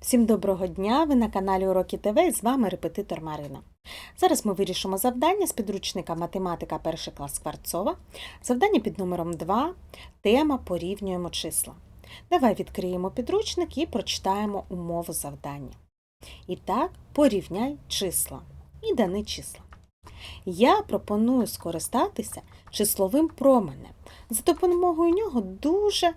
Всім доброго дня! Ви на каналі Уроки ТВ і з вами репетитор Марина. Зараз ми вирішимо завдання з підручника Математика 1 клас Скворцова. Завдання під номером 2. Тема Порівнюємо числа. Давай відкриємо підручник і прочитаємо умову завдання. І так, порівняй числа і дани числа. Я пропоную скористатися числовим променем. За допомогою нього дуже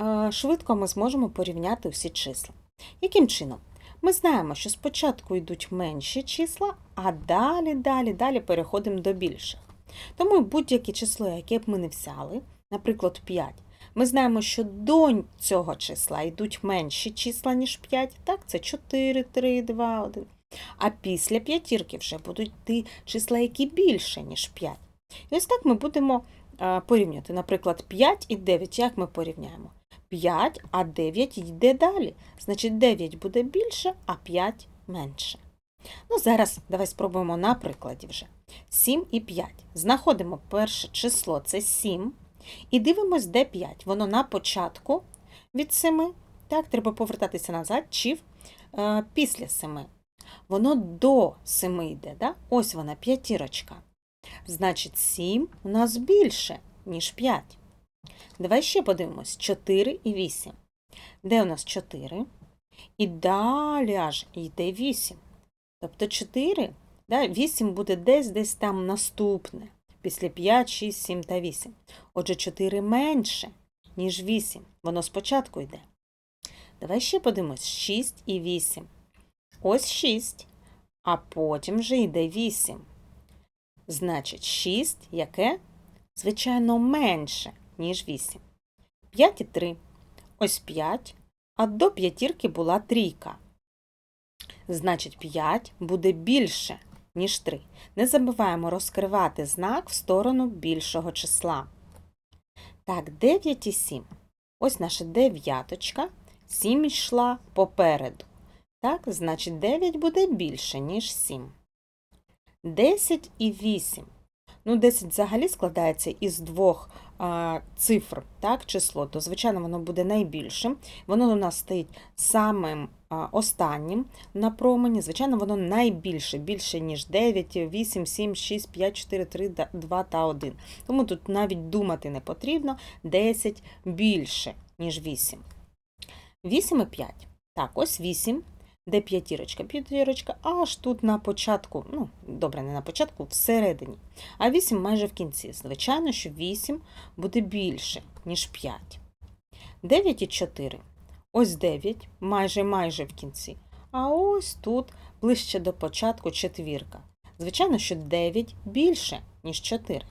е, швидко ми зможемо порівняти всі числа. Яким чином? Ми знаємо, що спочатку йдуть менші числа, а далі, далі, далі переходимо до більших. Тому будь-яке число, яке б ми не взяли, наприклад, 5, ми знаємо, що до цього числа йдуть менші числа, ніж 5, так, це 4, 3, 2, 1. А після п'ятірки вже будуть ті числа, які більше, ніж 5. І ось так ми будемо е, порівнювати. Наприклад, 5 і 9. Як ми порівняємо? 5, а 9 йде далі. Значить, 9 буде більше, а 5 менше. Ну, зараз давай спробуємо на прикладі вже. 7 і 5. Знаходимо перше число це 7. І дивимось, де 5. Воно на початку від 7. Так, треба повертатися назад, чи е, після 7. Воно до 7 йде. Да? Ось вона, п'ятірочка. Значить, 7 у нас більше, ніж 5. Давай ще подивимось 4 і 8. Де у нас 4? І далі аж йде 8. Тобто 4, да, 8 буде десь десь там наступне. Після 5, 6, 7 та 8. Отже, 4 менше, ніж 8. Воно спочатку йде. Давай ще подивимось 6 і 8. Ось 6, а потім вже йде 8. Значить, 6 яке? Звичайно, менше ніж 8. 5 і 3. Ось 5, а до п'ятірки була трійка. Значить, 5 буде більше, ніж 3. Не забуваємо розкривати знак в сторону більшого числа. Так, 9 і 7. Ось наша дев'яточка. 7 йшла попереду. Так, значить, 9 буде більше, ніж 7. 10 і 8. Ну, 10 взагалі складається із двох а, цифр, так, число, то, звичайно, воно буде найбільшим. Воно у нас стоїть самим останнім на промені. Звичайно, воно найбільше, більше, ніж 9, 8, 7, 6, 5, 4, 3, 2 та 1. Тому тут навіть думати не потрібно. 10 більше, ніж 8. 8 і 5. Так, ось 8 де п'ятірочка, п'ятірочка, аж тут на початку, ну, добре, не на початку, всередині. А 8 майже в кінці. Звичайно, що 8 буде більше, ніж 5. 9 і 4. Ось 9, майже майже в кінці. А ось тут ближче до початку четвірка. Звичайно, що 9 більше, ніж 4.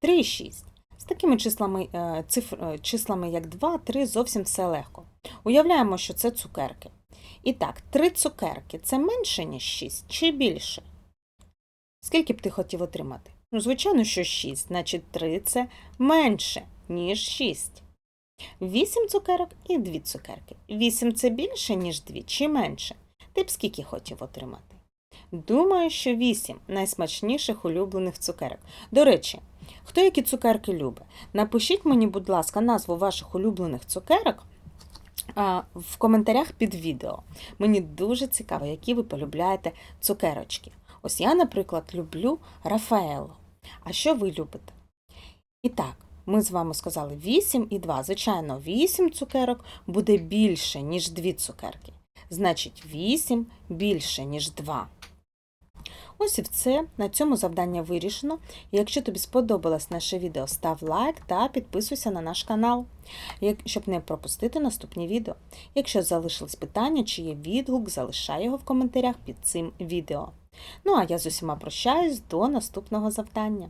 3 і 6. З такими числами, е, цифр, числами як 2, 3, зовсім все легко. Уявляємо, що це цукерки. І так, три цукерки це менше, ніж 6 чи більше? Скільки б ти хотів отримати? Ну, звичайно, що 6, значить 3 це менше, ніж 6. 8 цукерок і 2 цукерки. 8 це більше, ніж 2 чи менше? Ти б скільки хотів отримати? Думаю, що 8 найсмачніших улюблених цукерок. До речі, хто які цукерки любить? Напишіть мені, будь ласка, назву ваших улюблених цукерок в коментарях під відео. Мені дуже цікаво, які ви полюбляєте цукерочки. Ось я, наприклад, люблю Рафаело. А що ви любите? І так, ми з вами сказали 8 і 2. Звичайно, 8 цукерок буде більше, ніж 2 цукерки. Значить, 8 більше, ніж 2. Ось і все. На цьому завдання вирішено. Якщо тобі сподобалось наше відео, став лайк та підписуйся на наш канал, щоб не пропустити наступні відео. Якщо залишились питання чи є відгук, залишай його в коментарях під цим відео. Ну а я з усіма прощаюсь до наступного завдання.